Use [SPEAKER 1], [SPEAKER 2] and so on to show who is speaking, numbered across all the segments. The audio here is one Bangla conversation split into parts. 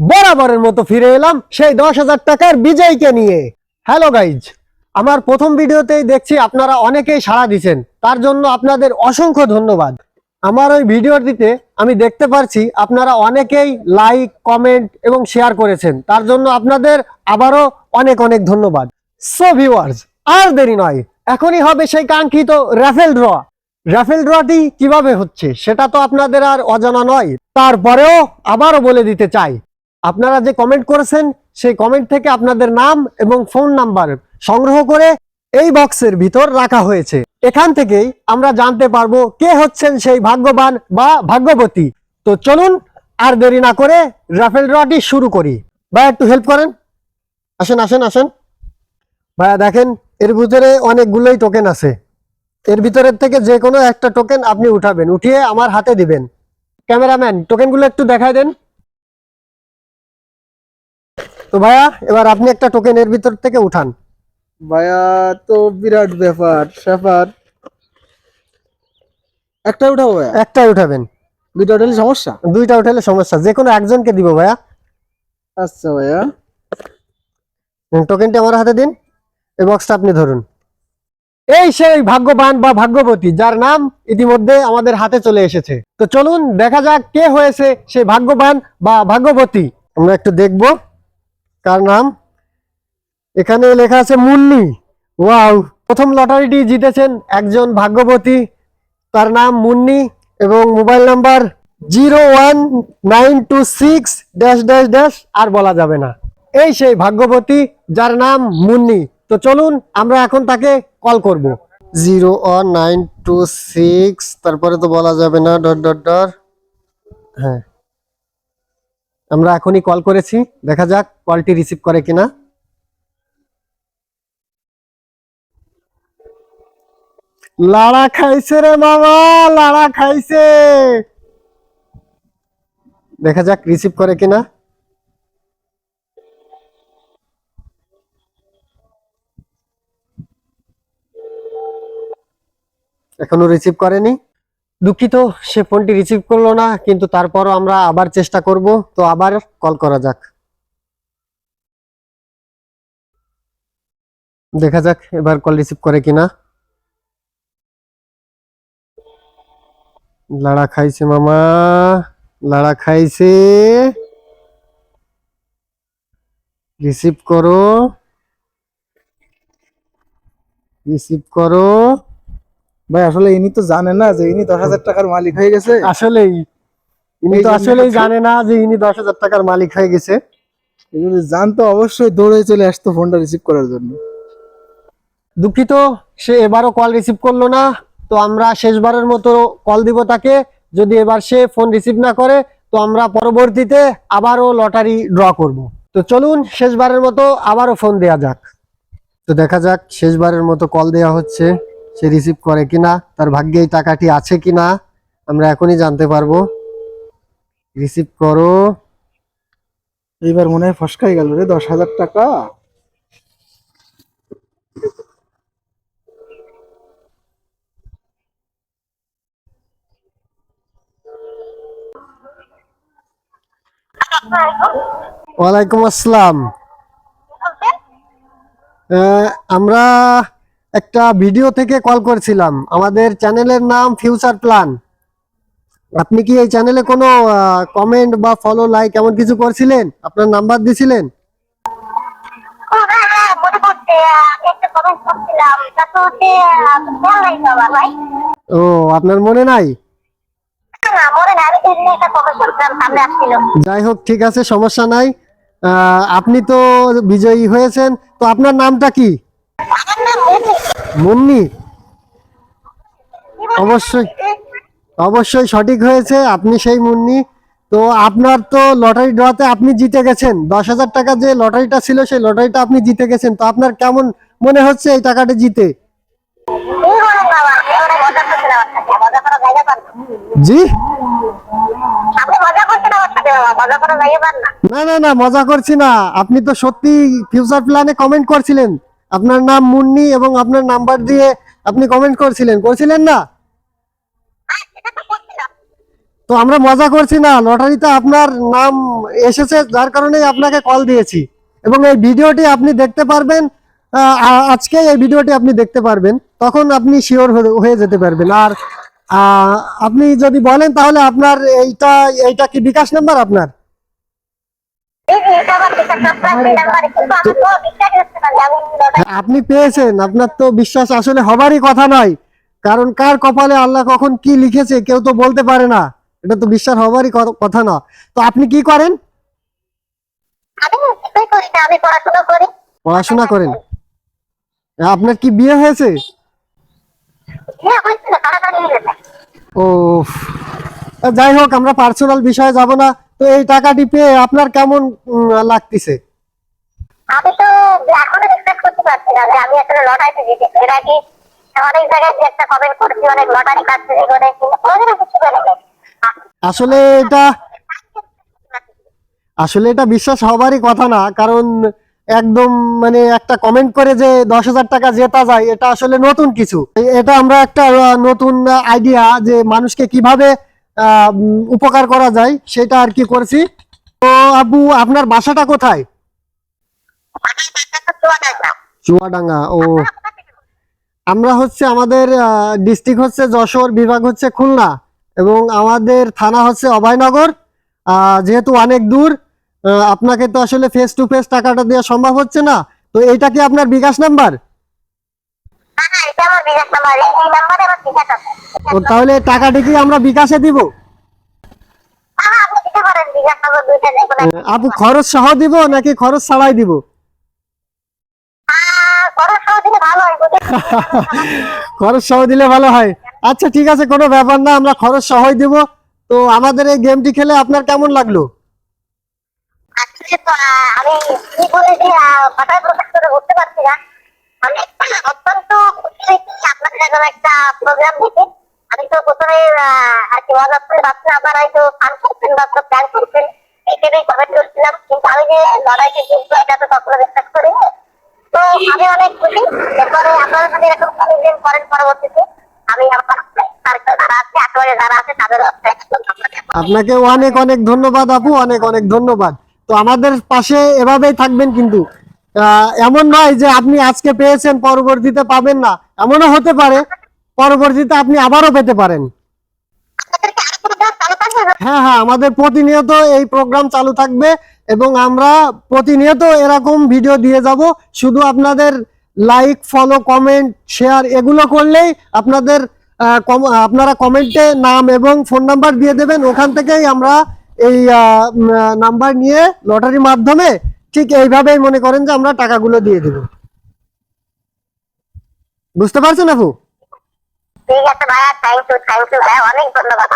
[SPEAKER 1] বরাবরের মতো ফিরে এলাম সেই দশ হাজার টাকার বিজয়কে নিয়ে। হ্যালো গাইজ আমার প্রথম ভিডিওতেই দেখছি আপনারা অনেকেই সাড়া দিচ্ছেন তার জন্য আপনাদের অসংখ্য ধন্যবাদ। আমার ওই ভিডিওটিতে আমি দেখতে পারছি আপনারা অনেকেই লাইক কমেন্ট এবং শেয়ার করেছেন। তার জন্য আপনাদের আবারও অনেক অনেক ধন্যবাদ। সো ভিউয়ার্স আর দেরি নয়, এখনই হবে সেই কাঙ্ক্ষিত রাফেল ড্র রাফেল ড্রটি কীভাবে হচ্ছে সেটা তো আপনাদের আর অজানা নয়। তারপরেও আবারও বলে দিতে চাই আপনারা যে কমেন্ট করেছেন, সেই কমেন্ট থেকে আপনাদের নাম এবং ফোন নাম্বার সংগ্রহ করে এই বক্সের ভিতর রাখা হয়েছে। এখান থেকেই আমরা জানতে পারব কে হচ্ছেন সেই ভাগ্যবান বা ভাগ্যবতী। তো চলুন আর দেরি না করে রাফেল ড্রটি শুরু করি। ভাই, একটু হেল্প করেন। আসেন আসেন আসেন। ভাইয়া, দেখেন, এর ভিতরে অনেকগুলোই টোকেন আছে। এর ভিতরের থেকে যে কোনো একটা টোকেন আপনি উঠাবেন, উঠিয়ে আমার হাতে দিবেন। ক্যামেরাম্যান টোকেনগুলো একটু দেখায় দেন। তো ভাইয়া এবার আপনি একটা টোকেন এর ভিতর থেকে উঠান।
[SPEAKER 2] ভাইয়া তো বিরাট ব্যাপার স্যাপার। একটা উঠাবো ভাইয়া?
[SPEAKER 1] একটাই উঠাবেন।
[SPEAKER 2] দুইটা উঠালে সমস্যা?
[SPEAKER 1] দুইটা উঠালে সমস্যা যে কোনো একজনকে দিব ভাইয়া।
[SPEAKER 2] আচ্ছা ভাইয়া।
[SPEAKER 1] টোকেনটি আমার হাতে দিন এই বক্সটা আপনি ধরুন। এই সেই ভাগ্যবান বা ভাগ্যবতী যার নাম ইতিমধ্যে আমাদের হাতে চলে এসেছে। তো চলুন দেখা যাক কে হয়েছে সেই ভাগ্যবান বা ভাগ্যবতী। আমরা একটু দেখব। কার নাম? এখানে লেখা আছে মুন্নি। ওয়াও, প্রথম লটারিটি জিতেছেন একজন ভাগ্যবতী। তার নাম মুন্নি এবং mobile number zero one nine two six dash dash dash আর বলা যাবে না। এই সেই ভাগ্যবতী যার নাম মুন্নি। তো চলুন, আমরা এখন তাকে কল করব। Zero one nine two six, তারপরে তো বলা যাবে না, ডট ডট ডট। হ্যাঁ। আমরা এখনই কল করেছি, দেখা যাক কলটি রিসিভ করে কিনা। লাড়া খাইছে রে মামা, লাড়া খাইছে। দেখা যাক রিসিভ করে কিনা। এখনও রিসিভ করেনি। দুঃখিত, সে ফোনটি রিসিভ করল না, কিন্তু তারপরও আমরা আবার চেষ্টা করব, তো আবার কল করা যাক। দেখা যাক এবার কল রিসিভ করে কিনা। লাড়া খাইছে মামা, লাড়া খাইছে। রিসিভ করো। রিসিভ করো।
[SPEAKER 2] ভাই আসলে ইনি তো জানে না যে ইনি দশ হাজার টাকার মালিক হয়ে গেছে।
[SPEAKER 1] আসলেই ইনি তো আসলেই জানে না যে ইনি দশ হাজার টাকার মালিক হয়ে গেছে।
[SPEAKER 2] যদি জানতো অবশ্যই দৌড়ে চলে আসতো ফোনটা রিসিভ করার জন্য।
[SPEAKER 1] দুঃখিত সে এবারও কল রিসিভ করল না। তো আমরা শেষবারের মতো কল দিব তাকে। যদি এবার সে ফোন রিসিভ না করে তো আমরা পরবর্তীতে আবারও লটারি ড্র করব। তো চলুন শেষবারের মতো আবারও ফোন দেয়া যাক। তো দেখা যাক শেষবারের মতো কল দেয়া হচ্ছে। সে রিসিভ করে কিনা তার ভাগ্যে এই টাকাটি আছে কিনা আমরা এখনই জানতে পারব। রিসিভ করো।
[SPEAKER 2] এইবার মনে হয় ফসকাই গেল রে দশ হাজার টাকা।
[SPEAKER 1] ওয়ালাইকুম আসসালাম। আহ, আমরা একটা ভিডিও থেকে কল করছিলাম। আমাদের চ্যানেলের নাম ফিউচার প্ল্যান আপনি কি এই চ্যানেলে কোনো কমেন্ট বা ফলো লাইক এমন কিছু করছিলেন? আপনার নাম্বার দিছিলেন?
[SPEAKER 3] ও,
[SPEAKER 1] আপনার মনে নাই? যাই হোক, ঠিক আছে, সমস্যা নাই। আপনি তো বিজয়ী হয়েছেন। তো আপনার নামটা কি?
[SPEAKER 3] মুন্নি।
[SPEAKER 1] অবশ্যই অবশ্যই সঠিক হয়েছে, আপনি সেই মুন্নি। তো আপনার তো লটারি ড্রতে আপনি জিতে গেছেন। দশ হাজার টাকা যে লটারিটা ছিল, সেই লটারিটা আপনি জিতে গেছেন। তো আপনার কেমন মনে হচ্ছে এই টাকাটা জিতে। জি?
[SPEAKER 3] না
[SPEAKER 1] না না, মজা করছি না। আপনি তো সত্যি ফিউচার প্ল্যানে কমেন্ট করছিলেন। আপনার নাম মুন্নি এবং আপনার নাম্বার দিয়ে আপনি কমেন্ট করছিলেন। করছিলেন না?
[SPEAKER 3] তো
[SPEAKER 1] আমরা মজা করছি না। লটারিতে আপনার নাম এসেছে, যার কারণে আপনাকে কল দিয়েছি। এবং এই ভিডিওটি আপনি দেখতে পারবেন আজকে এই ভিডিওটি আপনি দেখতে পারবেন। তখন আপনি শিওর হয়ে যেতে পারবেন। আর আপনি যদি বলেন তাহলে আপনার এইটা এইটা কি বিকাশ নাম্বার আপনার? আপনি পেয়েছেন, আপনার তো বিশ্বাস আসলে হবারই কথা নয়। কারণ কার কপালে আল্লাহ কখন কি লিখেছে, কেউ তো বলতে পারে না। এটা তো বিশ্বাস হবারই কথা না। তো আপনি কি করেন?
[SPEAKER 3] পড়াশোনা
[SPEAKER 1] করেন। আপনার কি বিয়ে হয়েছে?
[SPEAKER 3] হ্যাঁ হয়ে
[SPEAKER 1] ও যাই হোক, আমরা পার্সোনাল বিষয়ে যাব না। তো এই টাকাটি পেয়ে আপনার কেমন লাগতেছে?
[SPEAKER 3] আমি তো এখনও বিশ্বাস করতে পারছি না যে আমি আসলে লটারিতে জিতেছি এর আগে অনেক জায়গায় একটা কমেন্ট করছি অনেক লটারি কাটছে এগুলো কোনোদিনও কিছু
[SPEAKER 1] আসলে এটা আসলে এটা বিশ্বাস হবারই কথা না কারণ একদম মানে একটা কমেন্ট করে যে দশ হাজার টাকা জেতা যায় এটা আসলে নতুন কিছু। এটা আমরা একটা নতুন আইডিয়া যে মানুষকে কীভাবে উপকার করা যায়, সেটা আর কি করছি। তো আবু আপনার বাসাটা কোথায়? চুয়াডাঙ্গা। ও। আমরা হচ্ছে, আমাদের ডিস্ট্রিক্ট হচ্ছে যশোর, বিভাগ হচ্ছে খুলনা এবং আমাদের থানা হচ্ছে অভয়নগর। যেহেতু অনেক দূর আপনাকে তো আসলে ফেস টু ফেস টাকাটা দেওয়া সম্ভব হচ্ছে না। তো এইটা কি আপনার বিকাশ নাম্বার? তাহলে টাকাটি কি আমরা বিকাশে দিব? আপু, খরচ সহ দিব নাকি খরচ ছাড়াই দিব?
[SPEAKER 3] খরচ সহ দিলে ভালো হয়।
[SPEAKER 1] আচ্ছা ঠিক আছে, কোনো ব্যাপার না, আমরা খরচ সহই দিব। তো আমাদের এই গেমটি খেলে আপনার কেমন লাগল?
[SPEAKER 3] আমি কি বলে যে করে পারছি না। আমি অত্যন্ত খুশি হয়েছি। আপনাদের এরকম একটা প্রোগ্রাম দেখে। আমি তো প্রথমে আর কি মজা করে ভাবছিলাম আপনারা হয়তো ফান করছেন বা প্ল্যান করছেন। কমেন্ট করছিলাম। কিন্তু আমি যে লড়াইকে জিতবো, এটা তো কখনো বিশ্বাস করি তো আমি অনেক খুশি। এরপরে আপনারা যদি এরকম করেন পরবর্তীতে, আমি আমার
[SPEAKER 1] আপনাকে অনেক অনেক ধন্যবাদ আপু, অনেক অনেক ধন্যবাদ। তো আমাদের পাশে এভাবেই থাকবেন কিন্তু। এমন নয় যে আপনি আজকে পেয়েছেন, পরবর্তীতে পাবেন না। এমনও হতে পারে, পরবর্তীতে আপনি আবারও পেতে পারেন। হ্যাঁ হ্যাঁ আমাদের প্রতিনিয়ত এই প্রোগ্রাম চালু থাকবে এবং আমরা প্রতিনিয়ত এরকম ভিডিও দিয়ে যাব। শুধু আপনাদের লাইক ফলো কমেন্ট শেয়ার এগুলো করলেই আপনাদের আপনারা কমেন্টে নাম এবং ফোন নাম্বার দিয়ে দেবেন। ওখান থেকেই আমরা এই নাম্বার নিয়ে লটারির মাধ্যমে ঠিক এইভাবেই মনে করেন যে আমরা টাকাগুলো দিয়ে দেব। বুঝতে পারছেন আপু?
[SPEAKER 3] ঠিক আছে ভাইয়া থ্যাংক ইউ থ্যাংক ইউ ভাইয়া অনেক ধন্যবাদ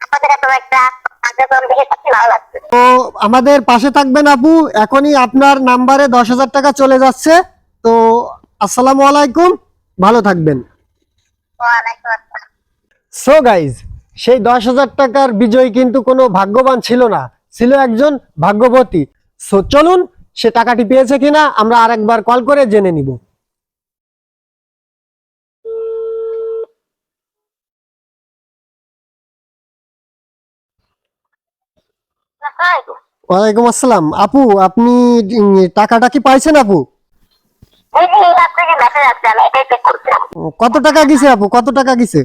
[SPEAKER 3] আপনাদের এত একটা
[SPEAKER 1] তো আমাদের পাশে থাকবেন আপু এখনই আপনার নাম্বারে দশ হাজার টাকা চলে যাচ্ছে। তো আসসালামু আলাইকুম ভালো থাকবেন। সো গাইজ সেই দশ হাজার টাকার বিজয় কিন্তু কোনো ভাগ্যবান ছিল না। ছিল একজন ভাগ্যবতী। সো চলুন সে টাকাটি পেয়েছে কিনা আমরা আরেকবার কল করে জেনে নিব। ওয়ালাইকুম আসসালাম। আপু আপনি টাকাটা কি পাইছেন আপু? কত টাকা গেছে আপু? কত টাকা গেছে?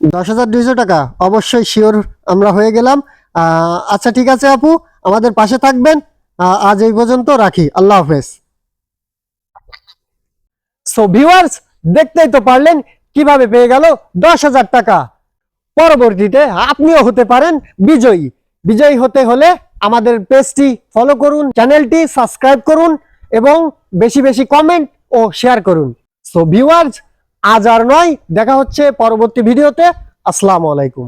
[SPEAKER 3] দশ হাজার
[SPEAKER 1] দুইশো টাকা অবশ্যই শিওর আমরা হয়ে গেলাম। আচ্ছা ঠিক আছে আপু। আমাদের পাশে থাকবেন। আজ এই পর্যন্ত রাখি। আল্লাহ হাফেজ। সো ভিউয়ার্স দেখতেই তো পারলেন কীভাবে পেয়ে গেল দশ হাজার টাকা। পরবর্তীতে আপনিও হতে পারেন বিজয়ী। বিজয়ী হতে হলে আমাদের পেজটি ফলো করুন চ্যানেলটি সাবস্ক্রাইব করুন এবং বেশি বেশি কমেন্ট ও শেয়ার করুন। সো ভিউয়ার্স আজ আর নয়। দেখা হচ্ছে পরবর্তী ভিডিওতে আসসালামু আলাইকুম।